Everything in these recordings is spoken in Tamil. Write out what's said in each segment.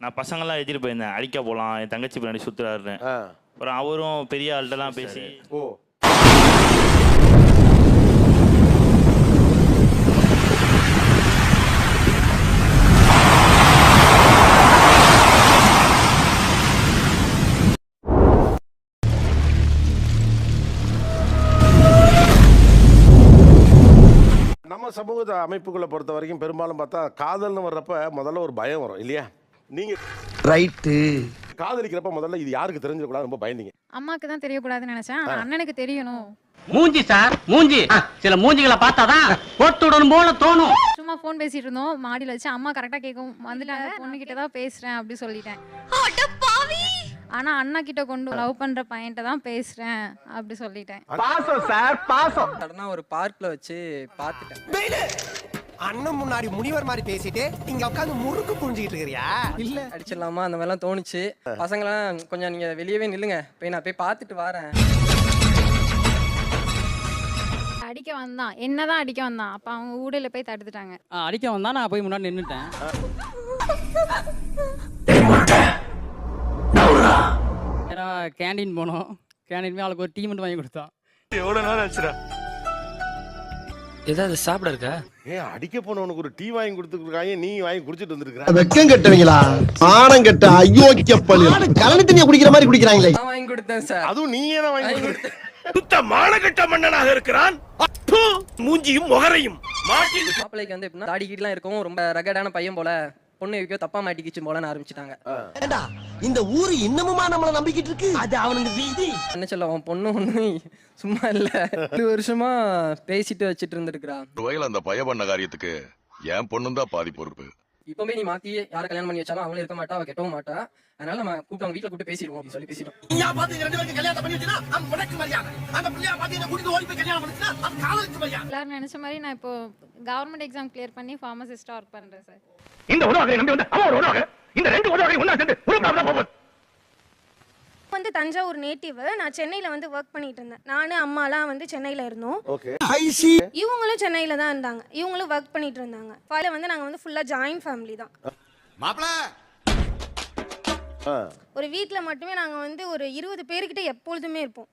நான் பசங்களாம் எடுத்துட்டு போயிருந்தேன். அடிக்க போகலாம் என் தங்கச்சி பின்னாடி சுத்துறாருன்னு. ஆ. அப்புறம் அவரும் பெரிய ஆள்கிட்டலாம் பேசி ஓ. நம்ம சமூக அமைப்புகளை பொறுத்த வரைக்கும் பெரும்பாலும் பார்த்தா காதல்னு வர்றப்ப முதல்ல ஒரு பயம் வரும் இல்லையா? நீங்க ரைட்டு. காதலிக்கிறப்ப முதல்ல இது யாருக்கு தெரிஞ்சிடக்கூடாது ரொம்ப பயந்தீங்க. அம்மாக்கு தான் தெரியக்கூடாதுன்னு நினைச்சேன். ஆனா அண்ணனுக்கு தெரியணும். மூஞ்சி சார் மூஞ்சி. சில மூஞ்சிகளை பார்த்தாதான் போட்டுடணும் போல தோணும். சும்மா ஃபோன் பேசிட்டு இருந்தோம். மாடியில வச்சு அம்மா கரெக்டா கேட்கும் வந்துட்டாங்க. பொண்ணு கிட்ட தான் பேசுறேன் அப்படி சொல்லிட்டேன். ஆனா அண்ணா கிட்ட கொண்டு லவ் பண்ற பையன்கிட்ட தான் பேசுறேன் அப்படி சொல்லிட்டேன். பாசம் சார் பாசம். ஒரு பார்க்ல வச்சு பார்த்துட்டேன். அண்ணன் முன்னாடி முனிவர் மாதிரி பேசிட்டு இங்க உட்காந்து முறுக்கு புரிஞ்சுக்கிட்டு இருக்கிறியா? இல்ல. அடிச்சிடலாமா? அந்த மாதிரிலாம் தோணுச்சு. பசங்களாம் கொஞ்சம் நீங்க வெளியவே நில்லுங்க. போய் நான் போய் பார்த்துட்டு வரேன். அடிக்க வந்தான். என்னதான் அடிக்க வந்தான்? அப்ப அவங்க ஊடையில போய் தடுத்துட்டாங்க. அடிக்க வந்தா நான் போய் முன்னாடி நின்னுட்டேன். நேரா கேண்டீன் போனோம். கேண்டீன் போய் அவளுக்கு ஒரு டீ மட்டும் வாங்கி கொடுத்தான் எவ்வளோ நேரம் ஆச்சுடா? ஏதாவது சாப்பிட இருக்கா? ஏன் அடிக்க போனவனுக்கு ஒரு டீ வாங்கி கொடுத்துருக்காங்க. நீ வாங்கி குடிச்சிட்டு வந்திருக்கிற. வெக்கம் கெட்டவங்களா? மானம் கெட்ட அயோக்கிய பள்ளி கலனி தண்ணிய குடிக்கிற மாதிரி குடிக்கிறாங்களே. நான் வாங்கி கொடுத்தேன் சார். அதுவும் நீயே தான் வாங்கி வாங்கி கொடுத்த. சுத்த மானகட்ட மன்னனாக இருக்கிறான். மூஞ்சியும் முகரையும். மாட்டின். மாப்பிள்ளைக்கு வந்து எப்படின்னா தாடி கீடலாம் இருக்கும் ரொம்ப ரகடான பையன் போல. பொண்ணு எங்கேயோ தப்பா மாட்டிக்கிச்சு போலன்னு ஆரம்பிச்சிட்டாங்க. இந்த ஊரு இன்னமுமா நம்மள நம்பிக்கிட்டு இருக்கு? அது அவனுக்கு வீதி. என்ன சொல்ல அவன் பொண்ணு ஒண்ணு சும்மா இல்ல. ரெண்டு வருஷமா பேசிட்டு வச்சிட்டு இருந்திருக்கிறா. வகையில் அந்த பய பண்ண காரியத்துக்கு என் பொண்ணும் தான் பாதி பொறுப்பு. இப்பவுமே நீ மாத்தி யாரை கல்யாணம் பண்ணி வச்சாலும் அவங்களும் இருக்க மாட்டா அவ கெட்டவும் மாட்டா. அதனால நம்ம கூப்பிட்டு அவங்க வீட்டுல கூப்பிட்டு பேசிடுவோம் அப்படின்னு சொல்லி பேசிட்டோம். நீயா பாத்து ரெண்டு பேருக்கு கல்யாணம் பண்ணி வச்சினா அவன் உனக்கு மரியாதை. அந்த பிள்ளையா பாத்து என்ன கூட்டிட்டு ஓடி போய் கல்யாணம் பண்ணிச்சுனா அவன் காதலிச்சு மரியாதை. எல்லாரும் நினைச்ச மாதிரி நான் இப்போ கவர்மெண்ட் எக்ஸாம் கிளியர் பண்ணி ஃபார்மசிஸ்டா ஒர்க் பண்றேன் சார். இந்த உணவகை நம்பி வந்து அவன் ஒரு இந்த ரெண்டு உணவகை ஒண்ணா சேர்ந்து உருப்படாம போகுது. வந்து தஞ்சாவூர் நேட்டிவ் நான் சென்னையில வந்து ஒர்க் பண்ணிட்டு இருந்தேன். நானு அம்மாலாம் வந்து சென்னையில இருந்தோம். ஓகே ஐசி இவங்களும் சென்னையில தான் இருந்தாங்க. இவங்களும் ஒர்க் பண்ணிட்டு இருந்தாங்க. ஃபால வந்து நாங்க வந்து ஃபுல்லா ஜாயிண்ட் ஃபேமிலி தான். ஆ. ஒரு வீட்ல மட்டுமே நாங்க வந்து ஒரு இருபது பேர்கிட்ட எப்பொழுதுமே இருப்போம்.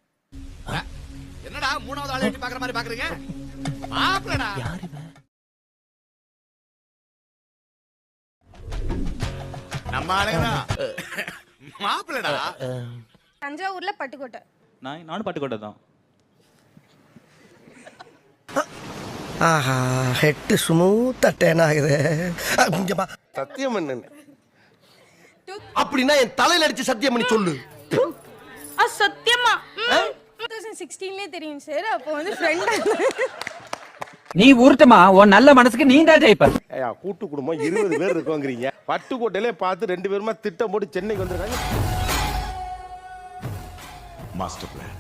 என்னடா மூணாவது ஆளு எட்டி பாக்குற மாதிரி பாக்குறீங்க மாப்பிளடா! நம்ம ஆளுங்கடா மாப்பிளடா தஞ்சாவூர்ல பட்டுக்கோட்டை. நான் நானும் பட்டுக்கோட்டை தான். ஆஹா ஹெட் ஸ்மூத்தா டேன் ஆகுது. கொஞ்சமா. சத்தியம் என்ன அப்படின்னா என் தலையில அடிச்சு சத்தியம் பண்ணி சொல்லு சத்தியமா? டூ தௌசண்ட் சிக்ஸ்டீன்லேயே தெரியும் சார் அப்போ வந்து ஃப்ரெண்ட் நீ உருட்டுமா உன் நல்ல மனசுக்கு நீ தான் ஜெயிப்ப. கூட்டு குடும்பம் இருபது பேர் இருக்கோங்கிறீங்க. பட்டுக்கோட்டையிலே பார்த்து ரெண்டு பேருமா திட்டம் போட்டு சென்னைக்கு வந்திருக்காங்க. Master plan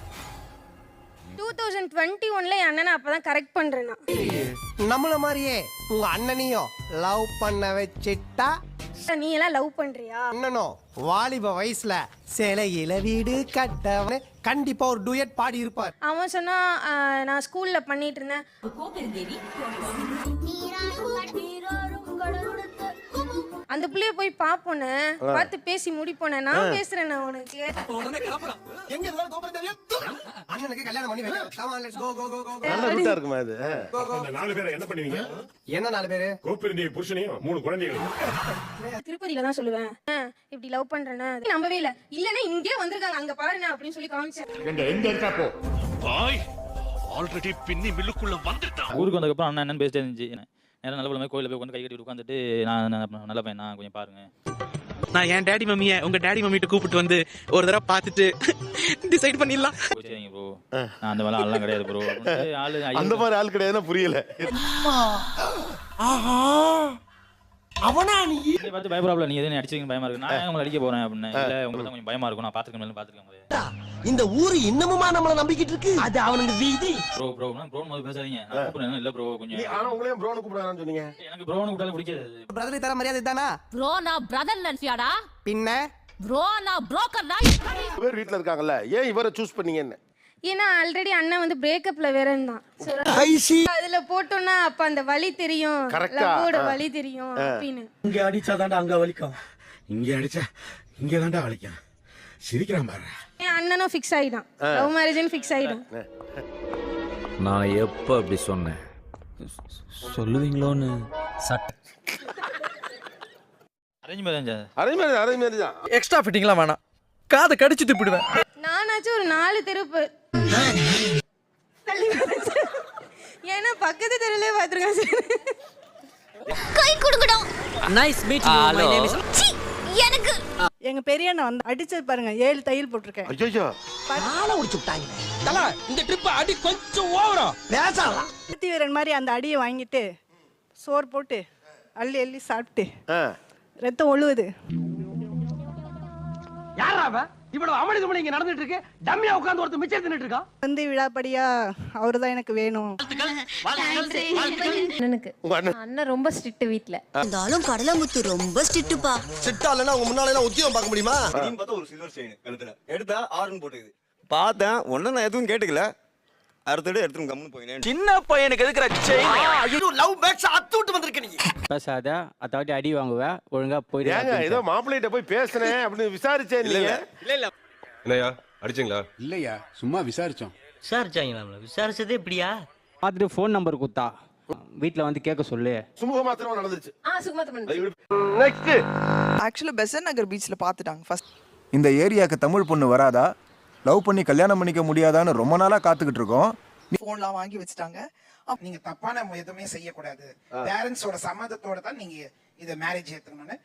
two thousand twenty ஒன்ல என் அண்ணனை அப்பதான் கரெக்ட் பண்றேன். நான் நம்மள மாதிரியே உங்க அண்ணனையும் லவ் பண்ண வச்சிட்டா நீ எல்லாம் லவ் பண்றியா? அண்ணனும் வாலிப வயசுல சிலையில வீடு கட்டவனு கண்டிப்பா ஒரு டூயட் பாடி இருப்பார். அவன் சொன்னா ஆஹ், நான் ஸ்கூல்ல பண்ணிட்டு இருந்தேன். அந்த புள்ளைய போய் பாப்போன்னு பார்த்து பேசி முடிப்போனே நான் பேசுறேன் நான் உனக்கு எங்க. நல்ல ரூட்டா இருக்குமா இது? நாலு பேரை என்ன பண்ணுவீங்க? என்ன நாலு பேரு? கோப்பிருந்திய புருஷனையும் மூணு குழந்தைகளும் திருப்பதியில தான் சொல்லுவேன். இப்படி லவ் பண்றேன்னு நம்பவே இல்ல. இல்லன்னா இங்கே வந்திருக்காங்க. அங்க பாருங்க அப்படின்னு சொல்லி காமிச்சேன். ஆல்ரெடி பின்னி மில்லுக்குள்ள வந்துட்டான். ஊருக்கு வந்ததுக்கப்புறம் அண்ணன் என்னன்னு பேசிட்டே இருந்துச்சு. நேரம் நல்ல மாதிரி கோயிலில் போய் உட்காந்து கை கட்டி உட்காந்துட்டு நான் நல்ல பையன் நான் கொஞ்சம் பாருங்க. நான் என் டேடி மம்மிய உங்க டேடி மம்மிட்ட கூப்பிட்டு வந்து ஒரு தடவை பார்த்துட்டு டிசைட் பண்ணிடலாம். சரிங்க ப்ரோ நான் அந்த மாதிரிலாம் ஆள்லாம் கிடையாது ப்ரோ ஆளு அந்த மாதிரி ஆள் கிடையாதுன்னா புரியல. அவனா நீ? பார்த்து பயப்படாப்ல நீ எதுவும் அடிச்சிருக்கீங்க பயமா இருக்கு. நான் உங்களை அடிக்க போறேன் அப்படின்னு? இல்ல உங்களுக்கு கொஞ்சம் பயமா இருக்கும். நான் பாத்துருக்கேன் பாத்துருக்கேன் இந்த ஊரு இன்னமுமா நம்மள நம்பிக்கிட்டு இருக்கு? அது அவனுக்கு வீதி. ப்ரோ ப்ரோ ப்ரோ முதல்ல பேசாதீங்க. கூப்பிடுறேன். இல்ல ப்ரோ நீ கொஞ்சம் ஆனா உங்களையும் ப்ரோனு கூப்பிடாதான்னு சொன்னீங்க. எனக்கு ப்ரோன்னு கூப்பிட்டாலும் பிடிக்காது. பிரதர் தர மரியாதை தானா? ப்ரோ நான் பிரதர் நினைச்சியாடா? பின்ன? ப்ரோ நான் புரோக்கர்டா பேர் வீட்ல இருக்காங்கல்ல ஏன் இவரை சூஸ் பண்ணீங்கன்னு? ஏன்னா ஆல்ரெடி அண்ணன் வந்து பிரேக்கப்ல வேற இருந்தான் அதுல போட்டோம்னா அப்ப அந்த வலி தெரியும்? லவ்வோட. வலி தெரியும் அப்படின்னு. இங்க அடிச்சாதான்டா அங்க வலிக்கும். இங்க அடிச்சா இங்க தாண்டா வலிக்கும். சிரிக்கிறான் பாரு என் அண்ணனும் ஃபிக்ஸ் ஆயிட்டான். லவ் மேரேஜ்னு ஃபிக்ஸ் ஆயிட்டான். நான் எப்போ அப்படி சொன்னேன்? சொல்லுவீங்களோன்னு. சட்ட அரேஞ்ச் மேரேஜ்? அதே மாதிரி அதே மாதிரி தான். எக்ஸ்ட்ரா ஃபிட்டிங்லாம் வேணாம். காதை கடிச்சு துப்பிடுவேன். நானாச்சும் ஒரு நாலு தெருப்பு. ஏன்னா பக்கத்து தெருவிலே பார்த்துருக்கேன் சார். கை கொடுக்கணும் nice meet my name is எனக்கு எங்க பெரிய அண்ணன் வந்து அடிச்சது பாருங்க ஏழு தையல் போட்டிருக்கேன். ஐயோ இந்த ட்ரிப் அடி கொஞ்சம் ஓவரா? பருத்தி வீரன் மாதிரி அந்த அடியை வாங்கிட்டு சோறு போட்டு அள்ளி அள்ளி சாப்பிட்டு ரத்தம் ஒழுவுது யாரா அவ இவ்வளவு அமளிதமளி இங்க நடந்துட்டு இருக்கு. டம்மியா உட்கார்ந்து ஒருத்தர் மிச்சம் தின்னுட்டு இருக்கான். வந்து விழாப்படியா அவரு தான் எனக்கு வேணும். அண்ணனுக்கு. அண்ணன். ரொம்ப ஸ்ட்ரிக்ட் வீட்டில் இருந்தாலும் கடலமுத்து ரொம்ப ஸ்ட்ரிக்ட்டுப்பா. சிட்டா இல்லைன்னா உங்க முன்னால எல்லாம் உத்தியோகம் பார்க்க முடியுமா? பார்த்தா ஒரு சில்வர் செயின் கழுத்துல. எடுத்தா ஆறுன்னு போட்டுக்குது. பார்த்தேன் ஒன்னும் நான் எதுவும் கேட்டுக்கல. அடுத்தது எடுத்துன்னு கம்முன்னு போயினேன் சின்ன பையனுக்கு எதுக்குற செயின் லவ் பேக்ஸ் அத்து விட்டு வந்திருக்க நீ. பேசாத அத்தாட்டி அடி வாங்குவேன் ஒழுங்கா ஏங்க ஏதோ மாப்பிள்ளைகிட்ட போய் பேசுனேன் அப்படின்னு விசாரிச்சேன் நீங்க என்னையா அடிச்சிங்களா? இல்லையா சும்மா விசாரிச்சோம். விசாரிச்சாங்களா விசாரிச்சதே இப்படியா? பார்த்துட்டு ஃபோன் நம்பர் கொடுத்தா. வீட்டில் வந்து கேட்க சொல்லு. சுமூக மாத்திரமா நடந்துச்சு. ஆ சுகுமாத்தமன் நெக்ஸ்ட் ஆக்சுவலா பெசன் நகர் பீச்ல பாத்துட்டாங்க ஃபர்ஸ்ட் இந்த ஏரியாக்கு தமிழ் பொண்ணு வராதா? லவ் பண்ணி கல்யாணம் பண்ணிக்க முடியாதான்னு ரொம்ப நாளா காத்துக்கிட்டு இருக்கோம். போன்லாம் வாங்கி வச்சுட்டாங்க. நீங்க தப்பான எதுவுமே செய்யக்கூடாது. பேரண்ட்ஸோட சம்மதத்தோட தான் நீங்க இத மேரேஜ் ஏத்துக்கணும்னு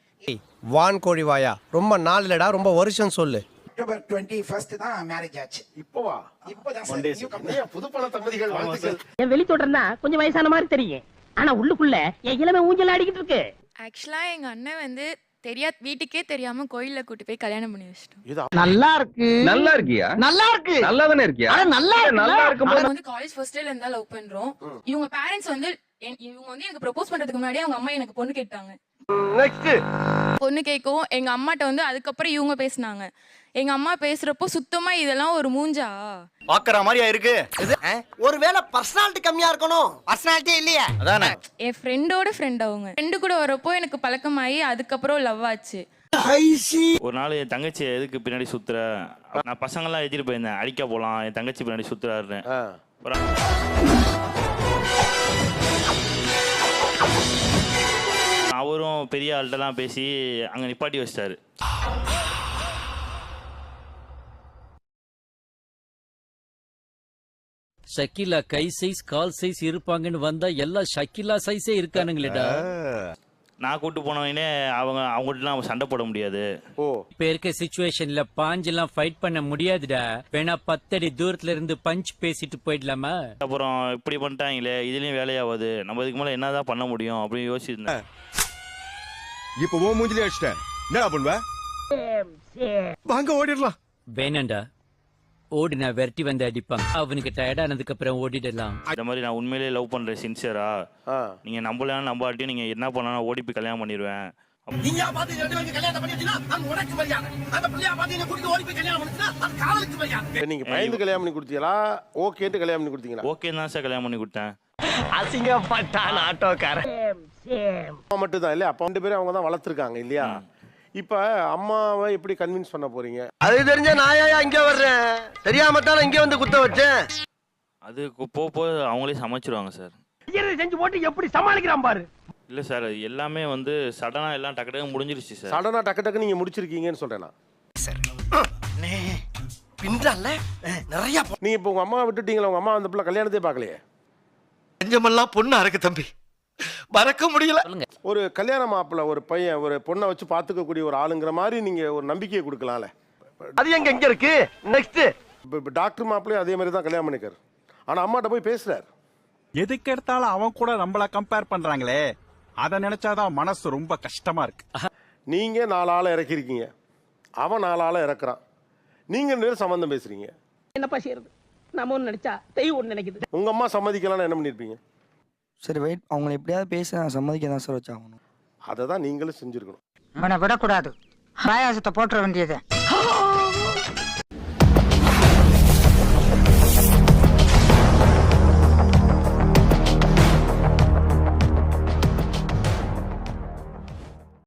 வான் கோழி வாயா. ரொம்ப நாள் இல்லடா ரொம்ப வருஷம் சொல்லு. அக்டோபர் டுவெண்ட்டி ஃபர்ஸ்ட் தான் மேரேஜ் ஆச்சு. இப்போவா இப்போதான் புது பல தம்பதிகள் வாழ்த்துக்கள்? என் வெளி தொடர்னா கொஞ்சம் வயசான மாதிரி தெரியும். ஆனா உள்ளுக்குள்ள என் இளமை ஊஞ்சல் ஆடிக்கிட்டு இருக்கு. ஆக்சுவலா எங்க அண்ணன் வந்து தெரியா வீட்டுக்கே தெரியாம கோயில்ல கூட்டி போய் கல்யாணம் பண்ணி வச்சிட்டோம். இது நல்லா இருக்கு. நல்லா இருக்கியா? நல்லா இருக்கு. நல்லா தானே இருக்கியா? அட நல்லா நல்லா இருக்கும்போது வந்து காலேஜ் ஃபர்ஸ்ட் இயர்ல இருந்தா லவ் பண்றோம். இவங்க பேரண்ட்ஸ் வந்து என்- இவங்க வந்து எனக்கு ப்ரொபோஸ் பண்றதுக்கு முன்னாடி அவங்க அம்மா எனக்கு பொண்ணு கேட்டாங்க. நெக்ஸ்ட் பொண்ணு கேட்கவும் எங்க அம்மாட்ட வந்து அதுக்கப்புறம் இவங்க பேசுனாங்க. எங்க அம்மா பேசுறப்போ சுத்தமா இதெல்லாம் ஒரு மூஞ்சா? பாக்குற மாதிரியா இருக்கு ஒருவேளை பர்சனாலிட்டி கம்மியா இருக்கணும். பர்சனாலிட்டி இல்லையா. அதானே. என் ஃப்ரெண்டோட ஃப்ரெண்ட் அவங்க. ஃப்ரெண்டு கூட வரப்போ எனக்கு பழக்கமாயி அதுக்கப்புறம் லவ் ஆச்சு. ஒரு நாள் என் தங்கச்சி எதுக்கு பின்னாடி சுத்துற? நான் பசங்கள்லாம் எழுதிட்டு போயிருந்தேன். அடிக்க போலாம். என் தங்கச்சி பின்னாடி சுத்துறாருன்னு. அவரும் பெரிய ஆள்கிட்டலாம் பேசி அங்கே நிப்பாட்டி வச்சிட்டாரு. ஷக்கிலா கை சைஸ் கால் சைஸ் இருப்பாங்கன்னு வந்தா எல்லாம் ஷக்கிலா சைஸே இருக்கானுங்களேடா. நான் கூட்டு போனவனே அவங்க அவங்கள்ட்டலாம் சண்டை போட முடியாது. ஓ. இப்ப இருக்க சுச்சுவேஷன்ல பாஞ்செல்லாம் ஃபைட் பண்ண முடியாதுடா. வேணா பத்தடி தூரத்துல இருந்து பஞ்ச் பேசிட்டு போயிடலாமா? அப்புறம் இப்படி பண்ணிட்டாங்களே இதுலயும் வேலையாகாது. நம்ம இதுக்கு மேலே என்னதான் பண்ண முடியும் அப்படின்னு யோசிச்சிருந்தேன். இப்போ ஓ மூஞ்சிலே அடிச்சிட்டேன் என்ன பண்ணுவ? வாங்க ஓடிடலாம். வேணாண்டா. ஓடி நான் விரட்டி வந்து அடிப்பான். அவனுக்கு டயர்டானதுக்கு அப்புறம் ஓடிடலாம். இந்த மாதிரி நான் உண்மையிலேயே லவ் பண்றேன் சின்சியரா ஆ. நீங்க நம்பலாம் நம்பாட்டியும் நீங்க என்ன பண்ணாலும் ஓடி போய் கல்யாணம் பண்ணிடுவேன். நீங்க பார்த்து ரெண்டு பேருக்கு கல்யாணம் பண்ணி வச்சீங்கன்னா அது உனக்கு மரியாதை. அந்த பிள்ளையா பார்த்து என்ன கூட்டிட்டு ஓடி போய் கல்யாணம் பண்ணிச்சுன்னா அது காதலுக்கு மரியாதை. சரி, நீங்க பயந்து கல்யாணம் பண்ணி கொடுத்தீங்களா? ஓகேன்ட்டு கல்யாணம் பண்ணி கொடுத்தீங்களா? ஓகே தான் சார் கல்யாணம் பண்ணி கொடுத்தேன். அசிங்கப்பட்டான் ஆட்டோக்காரன். மட்டும் தான் இல்லையா? அப்பா ரெண்டு பேரும் அவங்க தான் வளர்த்துருக்காங்க இல்லையா? இப்ப அம்மாவை எப்படி கன்வின்ஸ் பண்ண போறீங்க? அது தெரிஞ்ச நாயா இங்க வர்றேன்? தெரியாம தானே இங்க வந்து குத்த வச்சேன். அது கு- போக போக அவங்களே சமைச்சிருவாங்க சார். செஞ்சு போட்டு எப்படி சமாளிக்கிறான் பாரு. இல்ல சார் எல்லாமே வந்து சடனா எல்லாம் டக்கு டக்கு முடிஞ்சிருச்சு சார். சடனா டக்கு டக்கு நீங்க முடிச்சிருக்கீங்கன்னு சொல்றேன் நான். பின்றால நிறைய நீங்க இப்போ உங்க அம்மா விட்டுட்டீங்களா? உங்க அம்மா அந்த பிள்ளை கல்யாணத்தையே பார்க்கலையே? பொண்ணா இருக்கு தம்பி. மறக்க முடியல. ஒரு கல்யாண மாப்பிள்ள ஒரு பையன் ஒரு பொண்ணை வச்சு பார்த்துக்கக்கூடிய ஒரு ஆளுங்கிற மாதிரி நீங்க ஒரு நம்பிக்கையை கொடுக்கலாம்ல. அது எங்க எங்க இருக்கு? நெக்ஸ்ட் இப்போ டாக்டர் மாப்பிள்ளையும் அதே மாதிரி தான் கல்யாணம் பண்ணிக்காரு ஆனா அம்மாட்ட போய் பேசுறாரு. எதுக்கு எடுத்தாலும் அவன் கூட நம்மள கம்பேர் பண்றாங்களே? அத நினைச்சாதான் மனசு ரொம்ப கஷ்டமா இருக்கு. நீங்க நாலு ஆளை இறக்கிருக்கீங்க அவன் நாலு ஆளை இறக்குறான். நீங்க ரெண்டு பேரும் சம்மந்தம் பேசுறீங்க. என்னப்பா செய்யறது? நம்ம ஒண்ணு நினைச்சா தெய்வம் ஒண்ணு நினைக்குது. உங்க அம்மா சம்மதிக்கலாம்னு என்ன பண்ணிருப்பீங்க சரி வெயிட் அவங்களை எப்படியாவது பேச நான் சம்மதிக்க தான் சார் வச்சாகணும். அதை தான் நீங்களும் செஞ்சிருக்கணும். அவனை விடக்கூடாது. பாயாசத்தை போட்டுற வேண்டியது.